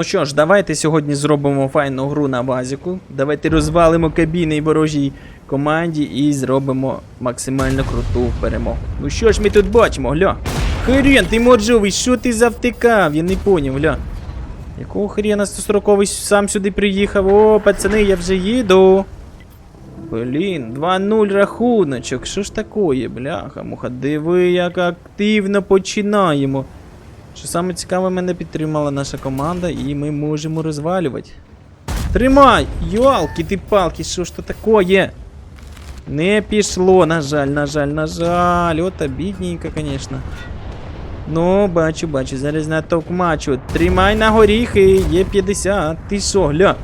Ну що ж, давайте сьогодні зробимо файну гру на базіку. Давайте розвалимо кабіни ворожій команді і зробимо максимально круту перемогу. Ну що ж ми тут бачимо, гля? Хрен, ти моджовий, що ти завтикав? Я не поняв, гля. Якого хрена 140 сам сюди приїхав? О, пацани, я вже їду. Блін, 2-0 рахуночок. Що ж такое, бляха, муха, диви, як активно починаємо. Що саме цікаве, мене підтримала наша команда, і ми можемо розвалювати. Тримай! Йолки ти палки, що ж то такое? Не пішло, на жаль, на жаль, на жаль. От бідненько, звісно. Ну, бачу, бачу, зараз натовп матчу. Тримай на горіхи, є 50. Ти що, гля?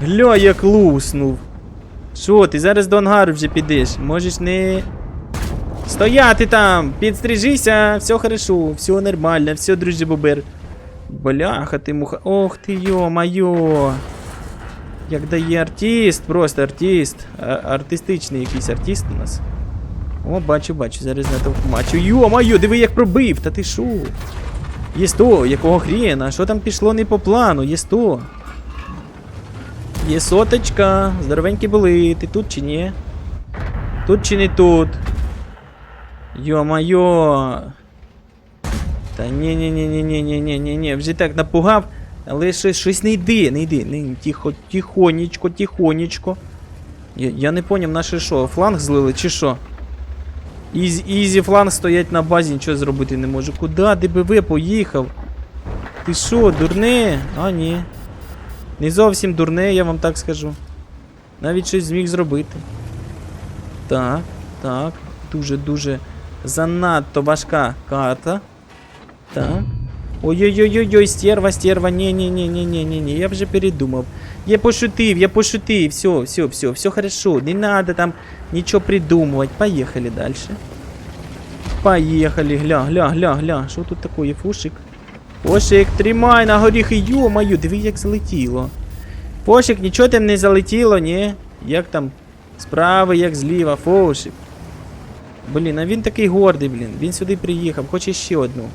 Гля, як луснув. Що, ти зараз до ангару вже підеш? Можеш не. Стояти там! Підстрижися, все хорошо, все нормально, все, друже Бобер. Бляха ти муха. Ох ти йо-майо. Як дає артист, просто артист. А- артистичний якийсь артист у нас. О, бачу, бачу, зараз на того мачу. Йо-майо, диви як пробив, та ти шо? Є 100, якого хрена? Що там пішло не по плану? Є 100. Є соточка. Здоровенькі були. Ти тут чи ні? Тут чи не тут? Йо-майо. Та ні ні ні ні ні ні ні ні ні вже так напугав, але щось, не йде, не йде. Не, тихо, тихонечко, тихонечко. Я, я не поняв, наші що, фланг злили чи що? Ізі, ізі фланг стоять на базі, нічого зробити не можу. Куди ДБВ поїхав? Ти що, дурне? А, ні. Не зовсім дурне, я вам так скажу. Навіть щось зміг зробити. Так, так. Дуже-дуже занадто важка карта. Так. Ой-ой-ой-ой, стерва, стерва. ні я вже передумав. Я пошутив, я пошутив. Все, все, все, все хорошо. Не надо там нічого придумувати. Поїхали далі. Поїхали, гля, гля, гля, гля. Що тут такое, фушик? Фошик, тримай на горіхи, йо-маю, диви, як залетіло. Фошик, нічого там не залетіло, ні? Як там? Справа, як зліва, Фошик. Блін, а він такий гордий, блін. Він сюди приїхав, хоче ще одну.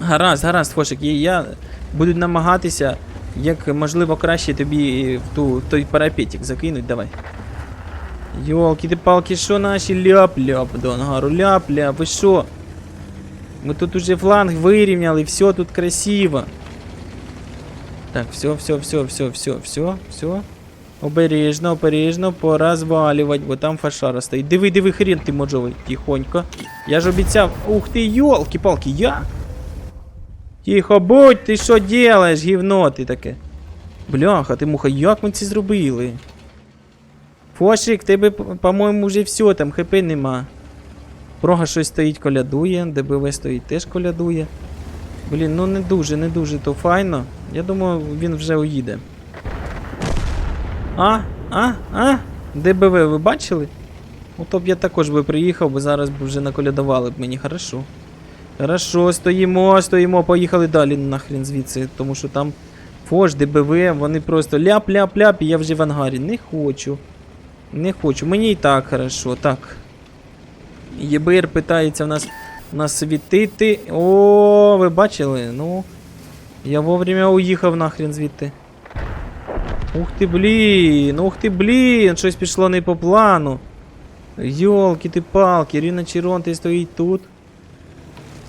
Гаразд, гаразд, Фошик, я, буду намагатися, як можливо краще тобі в ту, той парапетик закинуть, давай. Йолки ти палки, що наші ляп-ляп до ляп-ляп, ви що? Ми тут уже фланг вирівняли, все тут красиво. Так, все, все, все, все, все, все, все. Обережно, обережно, пора звалювати, бо там фашара стоїть. Диви, диви, хрен ти можовий, тихонько. Я ж обіцяв. Ух ти, йолки-палки, я? Тихо, будь, ти що делаєш, гівно ти таке? Бляха, ти муха, як ми це зробили? Фошик, тебе, по-моєму, вже все, там хп нема. Прога щось стоїть, колядує, ДБВ стоїть, теж колядує. Блін, ну не дуже, не дуже то файно. Я думаю, він вже уїде. А? А? А? ДБВ ви бачили? Ото б я також би приїхав, бо зараз б вже наколядували б мені, хорошо. Хорошо, стоїмо, стоїмо, поїхали далі нахрен звідси, тому що там Фош, ДБВ, вони просто ляп-ляп-ляп, і я вже в ангарі. Не хочу. Не хочу. Мені і так хорошо. Так. ЄБР питається в нас, нас світити. О, ви бачили? Ну. Я вовремя уїхав нахрен звідти. Ух ти, блін, ух ти, блін, щось пішло не по плану. Йолки ти палки, Ріна Чиронти стоїть тут.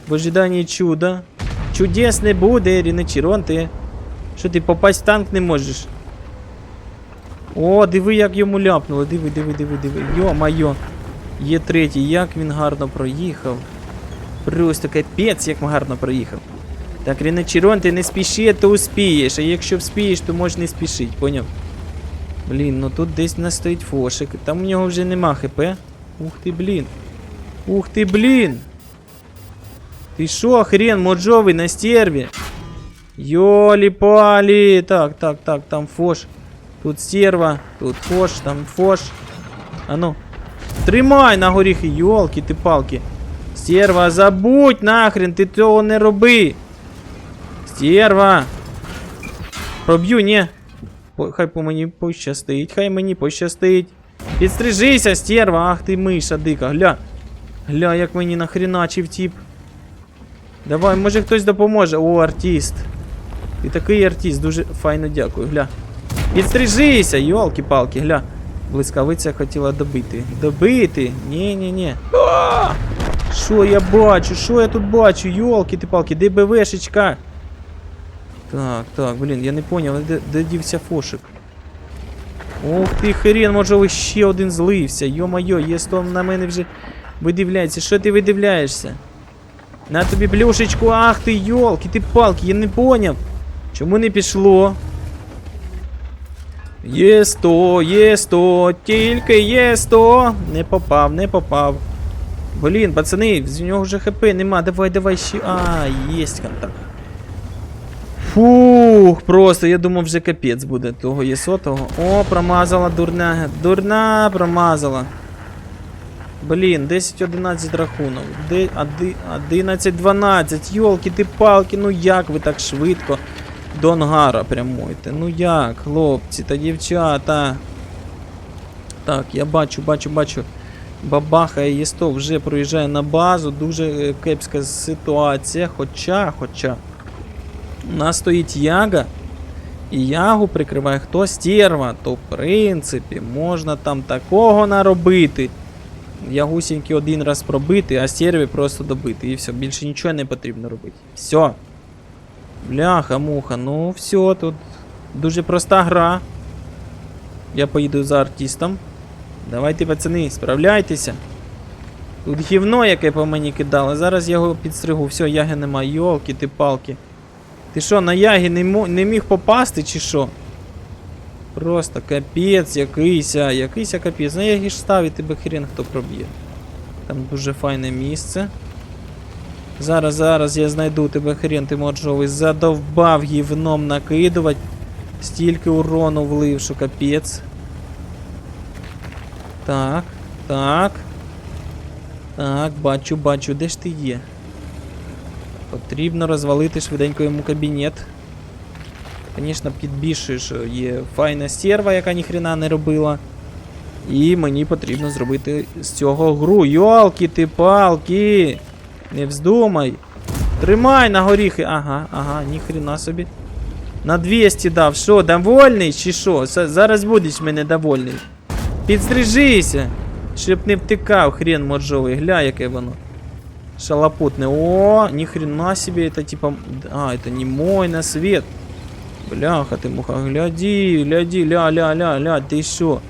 В ожиданні чуда. Чудес не буде, Ріна Чиронти. Що ти попасть в танк не можеш? О, диви, як йому ляпнуло. Диви, диви, диви, диви. Йо-майо. Є третій, як він гарно проїхав. Просто капець, як гарно проїхав. Так, Ріночерон, ти не спіши, то успієш. А якщо вспієш, то можеш не спішити, поняв? Блін, ну тут десь в нас стоїть фошик. Там у нього вже нема хп. Ух ти, блін. Ух ти, блін. Ти що, хрен моджовий на стерві? Йолі-палі. Так, так, так, там фош. Тут стерва, тут фош, там фош. А ну. Тримай на горіхи, йолки ти палки. Стерва, забудь нахрен, ти цього не роби. Стерва. Проб'ю, ні. Хай по мені пощастить, хай мені пощастить. Підстрижися, стерва, ах ти миша дика, гля. Гля, як мені нахреначив тіп. Давай, може хтось допоможе. О, артист. Ти такий артист, дуже файно дякую, гля. Підстрижися, йолки-палки, гля. Блискавиця хотіла добити. Добити? Ні-ні-ні. А! Що я бачу? Що я тут бачу? Йолки ти палки, де БВшечка? Так, так, блін, я не поняв, де, де дівся фошик? Ох ти хрен, може ще один злився. Йо-майо, є сто на мене вже видивляється. Що ти видивляєшся? На тобі плюшечку, ах ти йолки, ти палки, я не поняв. Чому не пішло? Є 100, є 100, тільки є 100. Не попав, не попав. Блін, пацани, з нього вже хп нема. Давай, давай ще. А, єсть контакт. Фух, просто я думав вже капець буде того є сотого. О, промазала дурна. Дурна промазала. Блін, 10-11 рахунок. 11-12. Йолки ти палки, ну як ви так швидко до ангара прямуєте? Ну як, хлопці та дівчата. Так, я бачу, бачу, бачу. Бабаха і Єсто вже проїжджає на базу. Дуже е, кепська ситуація. Хоча, хоча. У нас стоїть яга. І ягу прикриває хто стерва, то в принципі можна там такого наробити. Ягусіньки один раз пробити, а стерві просто добити. І все, більше нічого не потрібно робити. Все. Бляха, муха, ну все, тут дуже проста гра. Я поїду за артистом. Давайте, пацани, справляйтеся. Тут гівно, яке по мені кидали. Зараз я його підстригу. Все, яги нема. Йолки ти палки. Ти що, на ягі не, не міг попасти чи що? Просто капець якийсь, якийсь капець. На ягі ж ставить тебе хрен хто проб'є. Там дуже файне місце. Зараз, зараз я знайду тебе хрен ти моржовий. Задовбав гівном накидувати. Стільки урону влив, що капець. Так, так. Так, бачу, бачу, де ж ти є? Потрібно розвалити швиденько йому кабінет. Звісно, підбільшує, що є файна стерва, яка ніхрена не робила. І мені потрібно зробити з цього гру. Йолки ти палки! Не вздумай! Тримай на горіхи! Ага, ага, ніхрена собі. На 200 дав. Що, довольний чи що? Зараз будеш мене довольний. Підстрижися! Щоб не втикав хрен моржовий. Гля, яке воно. Шалопутный. О, ни хрена себе, это типа... А, это не мой на свет. Бляха ты, муха, гляди, гляди, ля, ля, ля, ля, ти що?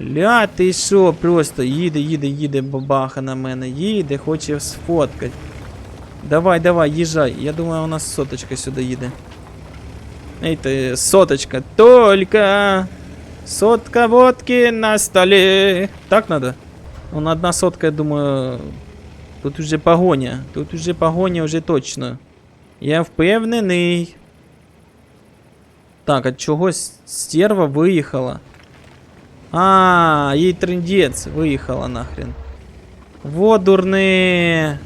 Ля, ти що, просто їде, їде, їде бабаха на мене, їде, хоче сфоткать. Давай, давай, їжджай. Я думаю, у нас соточка сюди їде. Ей ти, соточка, только сотка водки на столі. Так надо? Ну, одна сотка, я думаю, Тут уже погоня. Тут уже погоня вже точно. Я впевнений. Так, а чогось стерва виїхала. А, їй трендець виїхала нахрен. Во дурне.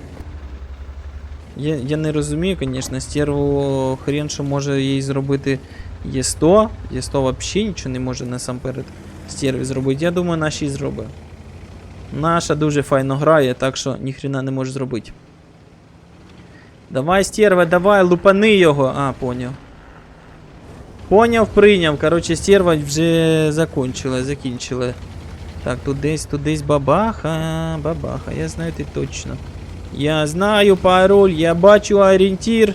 Я, я не розумію, звісно, стерву хрен, що може їй зробити Є100. Є100 взагалі нічого не може насамперед стерві зробити. Я думаю, наші зробить. Наша дуже файно грає, так що ніхрена не може зробити. Давай, стерва, давай, лупани його. А, поняв. Поняв, прийняв. Коротше, стерва вже закончила, закінчила. Так, тут десь, тут десь бабаха, бабаха, я знаю ти точно. Я знаю пароль, я бачу орієнтір.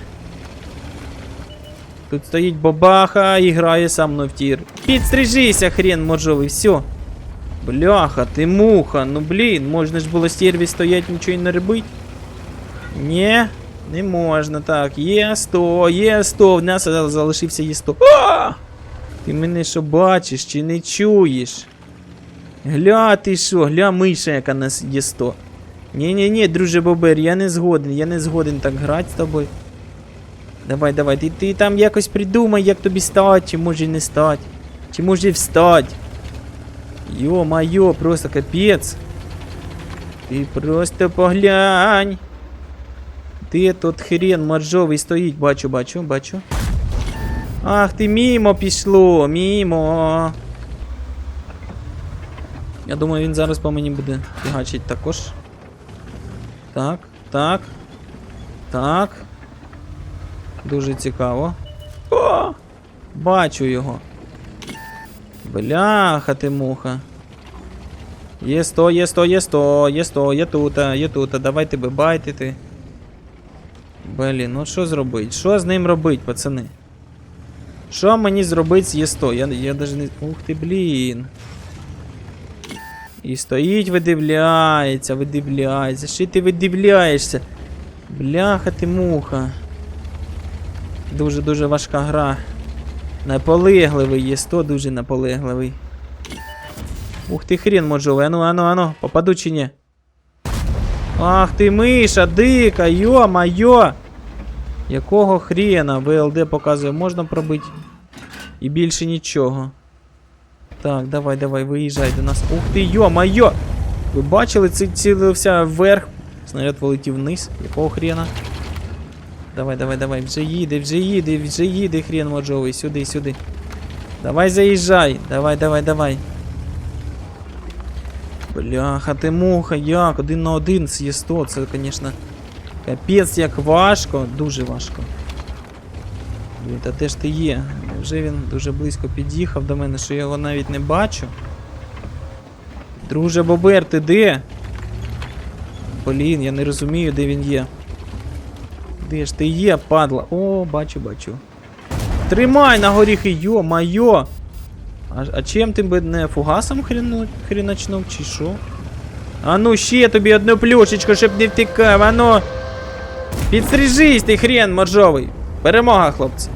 Тут стоїть бабаха і грає со мною в тір. Підстрижися, хрен моржовий, все. Бляха, ти муха, ну блін, можна ж було стерві стоять, нічого не робити. Ні, не можна. Так, є 100, є 100, в нас залишився є 100. А! Ти мене що бачиш чи не чуєш? Гля, ти що, гля миша, яка нас є 100. Ні-ні-ні, друже Бобер, я не згоден, я не згоден так грати з тобою. Давай, давай, ти, ти там якось придумай, як тобі стати, чи може не стати. Чи може встать. Ё-моё, просто капец. Ты просто поглянь. Ти тут хрен моржовий стоїть, бачу, бачу, бачу. Ах, ти мімо пішло, мімо. Я думаю, він зараз по мені буде фігачить також. Так, так. Так. Дуже цікаво. О! Бачу його. Бляха ти муха. Є 100, є 100, є 100, є 100, є тут, є тут. Давайте би байтити. Блін, ну що зробить? Що з ним робить, пацани? Що мені зробить з Є100? Я, я даже не. Ух ти, блін. І стоїть, видивляється, видивляється. Що ти видивляєшся? Бляха ти муха. Дуже-дуже важка гра. Наполегливий є 100, дуже наполегливий. Ух ти хрен можовий, ану, ану, ану, попаду чи ні? Ах ти миша, дика, йо-майо! Якого хрена ВЛД показує, можна пробити. І більше нічого. Так, давай, давай, виїжджай до нас. Ух ти, йо-майо! Ви бачили, це цілився вверх. Снаряд полетів вниз. Якого хрена? Давай, давай, давай, вже їде, вже їде, вже їде хрен моджовий. Сюди, сюди. Давай заїжджай. Давай, давай, давай. Бляха, ти муха, як? Один на один з Є100, це, звісно, капець як важко, дуже важко. Блін, та де ж ти є? Вже він дуже близько під'їхав до мене, що я його навіть не бачу. Друже Бобер, ти де? Блін, я не розумію, де він є. Де ж ти є, падла? О, бачу, бачу. Тримай на горіхи, йо-майо! А, а чим ти би не фугасом хріну, хріначнув, чи що? А ну ще тобі одну плюшечку, щоб не втікав, а ну. Підстрижись ти хрен моржовий. Перемога, хлопці.